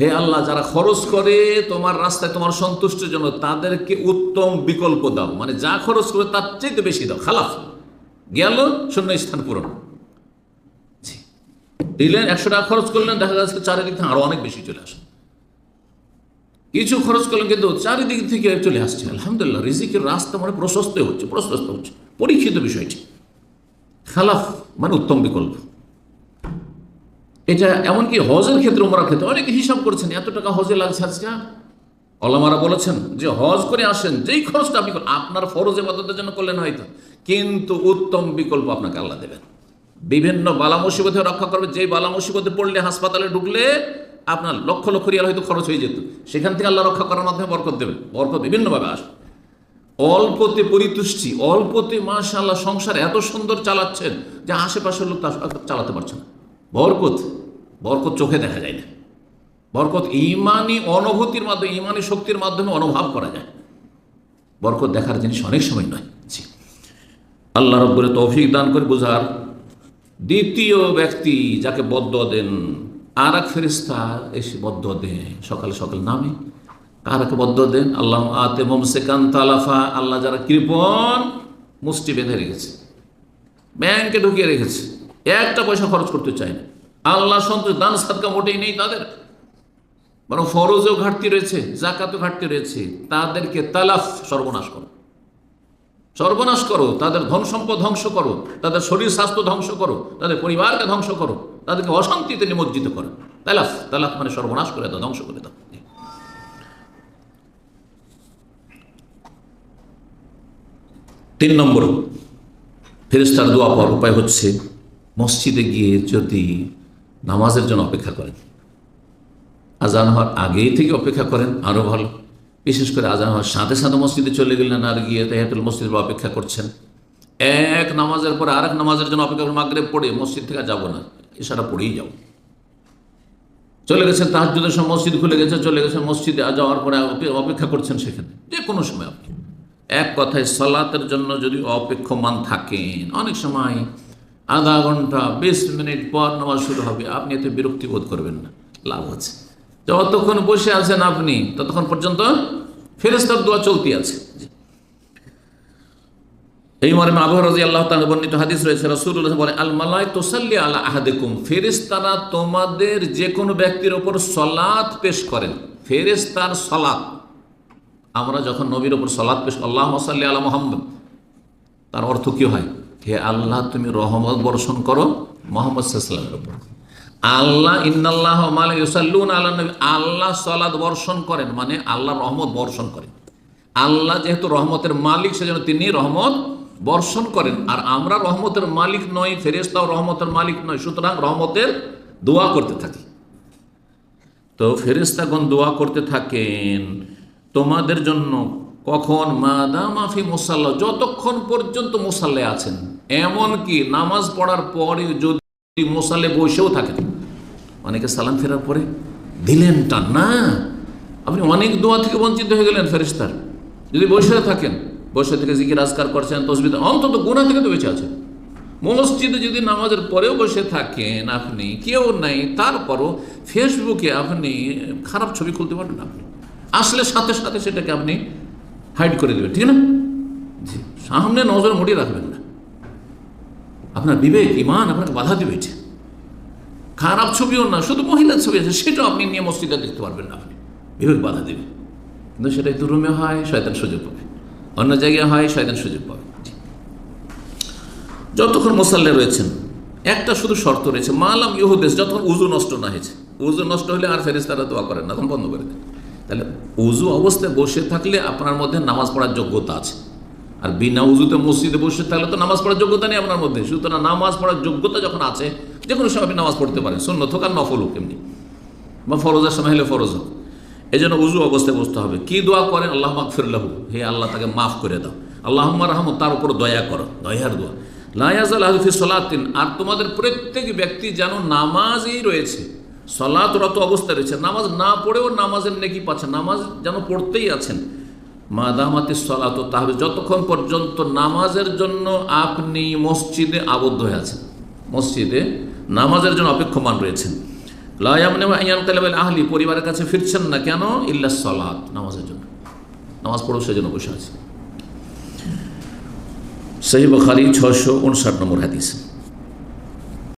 হে আল্লাহ, যারা খরচ করে তোমার রাস্তায় তোমার সন্তুষ্টির জন্য তাদেরকে উত্তম বিকল্প দাও। মানে যা খরচ করে তার চাইতে বেশি দাও। খালাফ। গেল শূন্য স্থান পূরণ দিলেন, একশো টাকা খরচ করলেন, দেখা যাচ্ছে চারিদিক থেকে আরও অনেক বেশি চলে আসে। কিছু খরচ করলেন, কিন্তু চারিদিক থেকে চলে আসছে। আলহামদুলিল্লাহ, রিজিকের রাস্তা মানে প্রশস্ত হচ্ছে প্রশস্ত হচ্ছে। পরীক্ষিত বিষয়টি। খালাফ মানে উত্তম বিকল্প। এটা এমনকি হজের ক্ষেত্রে উমরার ক্ষেত্রে অনেকে হিসাব করছেন, এত টাকা হজে লাগছে আজকে? অলামারা বলেছেন যে, হজ করে আসেন, যেই খরচটা আপনি আপনার ফরজ এবাদতের জন্য করলেন হয়তো। কিন্তু উত্তম বিকল্প আপনাকে আল্লাহ দেবেন। বিভিন্ন বালা মুসিবতে রক্ষা করবে, যেই বালা মুসিবতে পড়লে হাসপাতালে ঢুকলে আপনার লক্ষ লক্ষ রিয়াল হয়তো খরচ হয়ে যেত। সেখান থেকে আল্লাহ রক্ষা করার মাধ্যমে বরকত দেবেন, বরকত বিভিন্নভাবে আসবে। অল্পতে পরিতুষ্টি, অল্পতে মাশাল্লাহ সংসার এত সুন্দর চালাচ্ছেন যে, আশেপাশের লোক চালাতে পারছে না। বরকত বরকত চোখে দেখা যায় না। বরকত ইমানি অনুভূতির মাধ্যমে, ইমানি শক্তির মাধ্যমে অনুভব করা যায়। বরকত দেখার জিনিস অনেক সময় নয়। জি। আল্লাহ রব্বরে তৌফিক দান করে বোঝার। দ্বিতীয় ব্যক্তি যাকে বদ্ধ দেন আর এক ফেরিস্তা এসে বদ্ধ দেন সকালে সকাল নামে। কারাকে বদ্ধ দেন? আল্লাহ আতে মমসেকান তালাফা, আল্লাহ যারা কৃপণ মুষ্টি বেঁধে রেখেছে, ব্যাংকে ঢুকিয়ে রেখেছে। একটা পয়সা খরচ করতে চায় না। আল্লাহ সন্তোষ দান সাদকা মোটেই নেই তাদের। বরং ফরজেও ঘাটতি রয়েছে জাকাতও ঘাটতি রয়েছে। তাদেরকে তালাফ সর্বনাশ করো। সর্বনাশ করো, তাদের ধন সম্পদ ধ্বংস করো, তাদের শরীর স্বাস্থ্য ধ্বংস করো, তাদের পরিবারকে ধ্বংস করো, তাদেরকে অশান্তিতে নিমজ্জিত করো। তালাফ তালাফ মানে সর্বনাশ করে দাও, ধ্বংস করে দাও। তিন নম্বর ফেরেস্তার দোয়া পাওয়ার উপায় হচ্ছে মসজিদে গিয়ে যদি নামাজের জন্য অপেক্ষা করেন, আজান হওয়ার আগেই থেকে অপেক্ষা করেন আরও ভালো। বিশেষ করে আজান হওয়ার সাথে সাথে মসজিদে চলে গেলেন আর গিয়ে তাহাতুল মসজিদ অপেক্ষা করছেন। এক নামাজের পরে আরেক নামাজের জন্য অপেক্ষা করে মাগরে পড়ে মসজিদ থেকে যাব না এছাড়া পড়েই যাও চলে গেছেন তাহাজুদের সময়, মসজিদ খুলে গেছে, চলে গেছেন মসজিদে যাওয়ার পরে অপেক্ষা করছেন সেখানে। যে কোনো সময় আপনি। এক কথায় সালাতের জন্য যদি অপেক্ষমান থাকেন, অনেক সময় আধা ঘণ্টা, বিশ মিনিট পর নামাজ শুরু হবে। আপনি এতে বিরক্তি বোধ করবেন না। লাভ আছে। যতক্ষণ বসে আছেন আপনি, ততক্ষণ পর্যন্ত ফেরেস্তার দোয়া চলতি আছে। এই মর্মে আবু রাজি আল্লাহ তাআলা বর্ণিত হাদিস রয়েছে। রাসূলুল্লাহ বলে আল মালাই তুসাল্লি আলা আহাদিকুম। ফেরেশতারা তোমাদের যে কোনো ব্যক্তির ওপর সলাত পেশ করেন। ফেরেশতার সলাত আমরা যখন নবীর ওপর সলাত পেশ আল্লাহ সাল্লি আলা মোহাম্মদ। তার অর্থ কি হয়? হে আল্লাহ, তুমি রহমত বর্ষণ করো মোহাম্মদ ওপর আল্লাহ, ইন্নাল্লাহ আল্লাহ সলাদ বর্ষণ করেন মানে আল্লাহ রহমত বর্ষণ করেন। আল্লাহ যেহেতু রহমতের মালিক, সেজন্য তিনি রহমত বর্ষণ করেন। আর আমরা রহমতের মালিক নই ফেরেস্তাও রহমতের মালিক নয় সুতরাং রহমতের দোয়া করতে থাকি। তো ফেরেস্তাগণ দোয়া করতে থাকেন, তোমাদের জন্য কখন? মাদা মাফি মুসাল্লা, যতক্ষণ পর্যন্ত মুসাল্লে আছেন। এমনকি নামাজ পড়ার পরে যদি মোসাল্লে বসেও থাকেন অনেকে সালাম ফেরার পরে, দিলেন টান না, আপনি অনেক দোয়া থেকে বঞ্চিত হয়ে গেলেন ফেরিস্তার যদি বসে থাকেন, বসে থেকে জিকির, আজকার করছেন তসবিদ অন্তত গুণা থেকে তো বেঁচে আছেন। মসজিদে যদি নামাজের পরেও বসে থাকেন আপনি, কেউ নাই, তারপরও ফেসবুকে আপনি খারাপ ছবি খুলতে পারবেন আপনি। আসলে সাথে সাথে সেটাকে আপনি হাইড করে দেবেন, ঠিক না? জি, সামনে নজর মুড়িয়ে রাখবেন। আপনার বিবেক ইমান আপনাকে বাধা দেবে এটা। খারাপ ছবিও না, শুধু মহিলার ছবি আছে, সেটাও আপনি নিয়ে মসজিদে দেখতে পারবেন না আপনি। বিবেক বাধা দেবে। কিন্তু সেটাই দুরুমে হয়, শয়তান সুযোগ পাবে। অন্য জায়গায় হয়, শয়তান সুযোগ পাবে। যতক্ষণ মোসাল্লে রয়েছেন, একটা শুধু শর্ত রয়েছে, মালাম ইহুদেশ যতক্ষণ উজু নষ্ট না হয়েছে। উজু নষ্ট হলে আর ফেরেস্তারা দোয়া করেন না, তখন বন্ধ করে দেন। তাহলে উজু অবস্থায় বসে থাকলে আপনার মধ্যে নামাজ পড়ার যোগ্যতা আছে। আর বিনা উজুতে মসজিদে বসে থাকলে তো নামাজ পড়ার যোগ্যতা নেই আপনার মধ্যে। সুতরাং নামাজ পড়ার যোগ্যতা যখন আছে, যে কোনো সময় আপনি নামাজ পড়তে পারেন। সুন্নত হোক আর নফল হোক এমনি। বা ফরজের সময় হলে ফরজ হোক। এই জন্য উজু অবস্থায় বসতে হবে। কি দোয়া করেন? আল্লাহ মাক ফিরলাহু হে আল্লাহ, তাকে মাফ করে দাও। আল্লাহ রাহম, তার উপর দয়া করো। দয়ার দোয়া। লায়াজাল আহফি সলাতিন। আর তোমাদের প্রত্যেক ব্যক্তি যেন নামাজই রয়েছে। সলাতরত অবস্থায় রয়েছে। নামাজ না পড়েও নামাজের নেকি পাচ্ছে নামাজ যেন পড়তেই আছেন। মাদামাতি সলাত তাহলে যতক্ষণ পর্যন্ত নামাজের জন্য আপনি মসজিদে আবদ্ধ হয়ে আছেন, মসজিদে নামাজের জন্য অপেক্ষমান রয়েছেন আহলি, পরিবারের কাছে ফিরছেন না কেন? ইল্লা সলাত, নামাজের জন্য। নামাজ পড়ো সেজন্য বসে আছে সহি বখারি ছশো উনষাট নম্বর হাদিস।